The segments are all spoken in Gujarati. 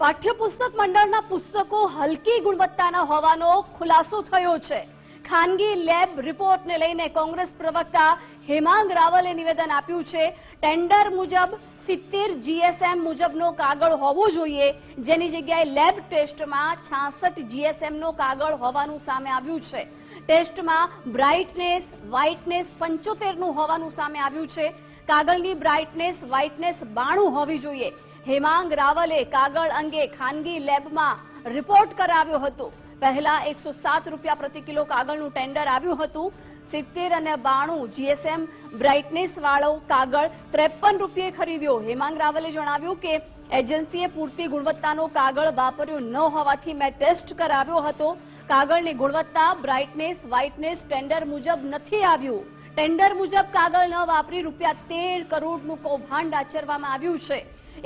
પાઠ્યપુસ્તક મંડળના પુસ્તકો હલકી ગુણવત્તાના હોવાનો ખુલાસો થયો છે. ખાનગી લેબ રિપોર્ટને લઈને કોંગ્રેસ પ્રવક્તા હેમાંગ રાવલે નિવેદન આપ્યું છે, ટેન્ડર મુજબ, સિત્તેર જીએસએમ મુજબનો કાગળ હોવો જોઈએ, જેની જગ્યાએ લેબ ટેસ્ટમાં છાસઠ જીએસએમનો કાગળ હોવાનું સામે આવ્યું છે. ટેસ્ટમાં બ્રાઇટનેસ, વ્હાઇટનેસ પંચોતેરનું હોવાનું સામે આવ્યું છે. કાગળની બ્રાઇટનેસ વ્હાઇટનેસ બાણું હોવી જોઈએ. હેમાંગ રાવલે કાગળ અંગે ખાનગી લેબમાં રિપોર્ટ કરાવ્યો હતો. પહેલા એકસો સાત રૂપિયા પ્રતિ કિલો કાગળનું ટેન્ડર આવ્યું હતું. સિત્તેર અને બાણું જીએસએમ બ્રાઇટનેસ વાળો કાગળ ત્રેપન રૂપિયે ખરીદ્યો. હેમાંગ રાવલે જણાવ્યું કે એજન્સીએ પૂરતી ગુણવત્તાનો કાગળ વાપર્યો ન હોવાથી મેં ટેસ્ટ કરાવ્યો હતો. કાગળની ગુણવત્તા બ્રાઇટનેસ વ્હાઇટનેસ ટેન્ડર મુજબ નથી આવ્યું. ટેન્ડર મુજબ કાગળ ન વાપરી રૂપિયા તેર કરોડનું કૌભાંડ આચરવામાં આવ્યું છે.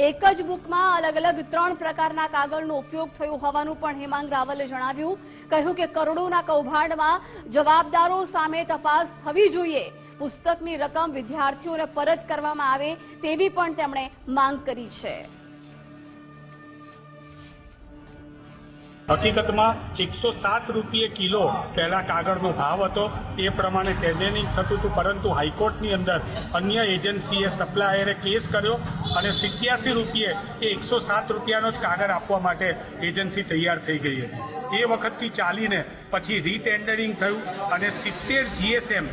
એક જ બુકમાં અલગ અલગ ત્રણ પ્રકારના કાગળનો ઉપયોગ થયો હોવાનું પણ હેમાંગ રાવલે જણાવ્યું. કહ્યું કે કરોડોના કૌભાંડમાં જવાબદારો સામે તપાસ થવી જોઈએ. પુસ્તકની રકમ વિદ્યાર્થીઓને પરત કરવામાં આવે તેવી પણ તેમણે માંગ કરી છે. હકીકતમાં એકસો સાત રૂપિયે કિલો પહેલાં કાગળનો ભાવ હતો. એ પ્રમાણે ટેન્ડરિંગ થતું હતું, પરંતુ હાઈકોર્ટની અંદર અન્ય એજન્સીએ સપ્લાયરે કેસ કર્યો અને સિત્યાસી રૂપિયે એ એકસો સાત રૂપિયાનો જ કાગળ આપવા માટે એજન્સી તૈયાર થઈ ગઈ હતી. એ વખતથી ચાલીને પછી રીટેન્ડરિંગ થયું અને સિત્તેર જીએસએમ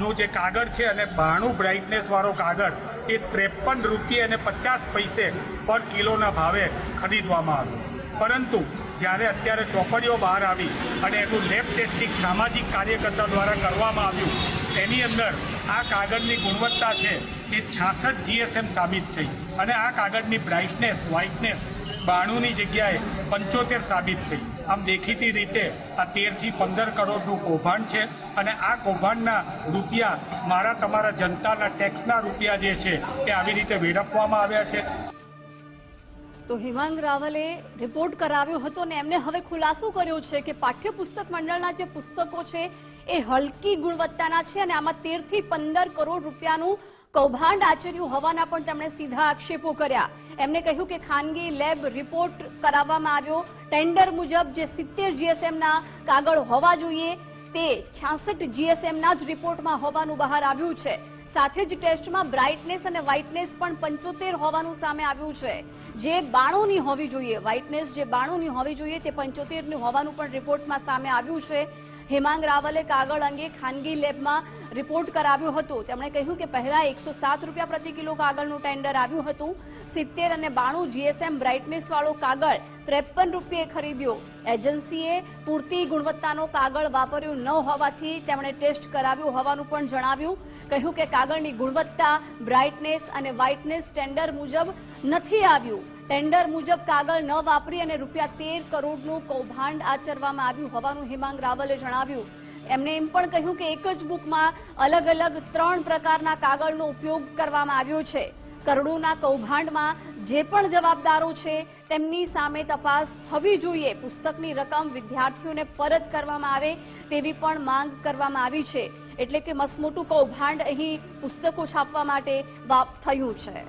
નો જે કાગળ છે અને બાણું બ્રાઇટનેસવાળો કાગળ, એ ત્રેપન રૂપિયા અને પચાસ પૈસે પર કિલોના ભાવે ખરીદવામાં આવ્યું. પરંતુ જ્યારે અત્યારે ચોપડીઓ બહાર આવી અને એનું લેબ ટેસ્ટિંગ સામાજિક કાર્યકર્તા દ્વારા કરવામાં આવ્યું, એની અંદર આ કાગળની ગુણવત્તા છે એ છાસઠ જીએસએમ સાબિત થઈ અને આ કાગળની બ્રાઇટનેસ વ્હાઇટનેસ બાણુંની જગ્યાએ પંચોતેર સાબિત થઈ. આમ દેખીતી રીતે આ તેરથી પંદર કરોડનું કૌભાંડ છે અને આ કૌભાંડના રૂપિયા મારા તમારા જનતાના ટેક્સના રૂપિયા જે છે એ આવી રીતે વેડફવામાં આવ્યા છે. તો હેમાંગ રાવલે રિપોર્ટ કરાવ્યો હતો ને એમને હવે ખુલાસો કર્યો છે કે પાઠ્યપુસ્તક મંડળના જે પુસ્તકો છે એ હલકી ગુણવત્તાના છે અને આમાં તેરથી પંદર કરોડ રૂપિયાનું કૌભાંડ આચર્યું હોવાના પણ તેમણે સીધા આક્ષેપો કર્યા. એમને કહ્યું કે ખાનગી લેબ રિપોર્ટ કરાવવામાં આવ્યો. ટેન્ડર મુજબ જે સિત્તેર જીએસએમના કાગળ હોવા જોઈએ, તે છાસઠ જીએસએમના જ રિપોર્ટમાં હોવાનું બહાર આવ્યું છે. સાથે જ ટેસ્ટમાં બ્રાઇટનેસ અને વ્હાઇટનેસ પણ પંચોતેર હોવાનું સામે આવ્યું છે. જે બાણુંની હોવી જોઈએ, વ્હાઇટનેસ જે બાણુંની હોવી જોઈએ તે પંચોતેરની હોવાનું પણ રિપોર્ટમાં સામે આવ્યું છે. હેમાંગ રાવલે કાગળ અંગે ખાનગી લેબમાં રિપોર્ટ કરાવ્યો હતો. તેમણે કહ્યું કે પહેલા એકસો સાત રૂપિયા પ્રતિ કિલો કાગળનું ટેન્ડર આવ્યું હતું. સિત્તેર અને બાણું જીએસએમ બ્રાઇટનેસ વાળો કાગળ ત્રેપન રૂપિયે ખરીદ્યો. એજન્સીએ પૂરતી ગુણવત્તાનો કાગળ વાપર્યો ન હોવાથી તેમણે ટેસ્ટ કરાવ્યું હોવાનું પણ જણાવ્યું. કહ્યું કે કાગળની ગુણવત્તા, બ્રાઇટનેસ અને વ્હાઇટનેસ ટેન્ડર મુજબ નથી આવ્યું. ટેન્ડર મુજબ કાગળ ન વાપરી અને રૂપિયા તેર કરોડનું કૌભાંડ આચરવામાં આવ્યું હોવાનું હિમાંગ રાવલે જણાવ્યું. એમને એમ પણ કહ્યું કે એક જ બુકમાં અલગ અલગ ત્રણ પ્રકારના કાગળનો ઉપયોગ કરવામાં આવ્યો છે. કરોડોના કૌભાંડમાં જે પણ જવાબદારો છે, તેમની સામે તપાસ થવી જોઈએ. પુસ્તકની રકમ વિદ્યાર્થીઓને પરત કરવામાં આવે તેવી પણ માંગ કરવામાં આવી છે. એટલે કે મસમોટું કૌભાંડ અહીં પુસ્તકો છાપવા માટે વાપ થયું છે.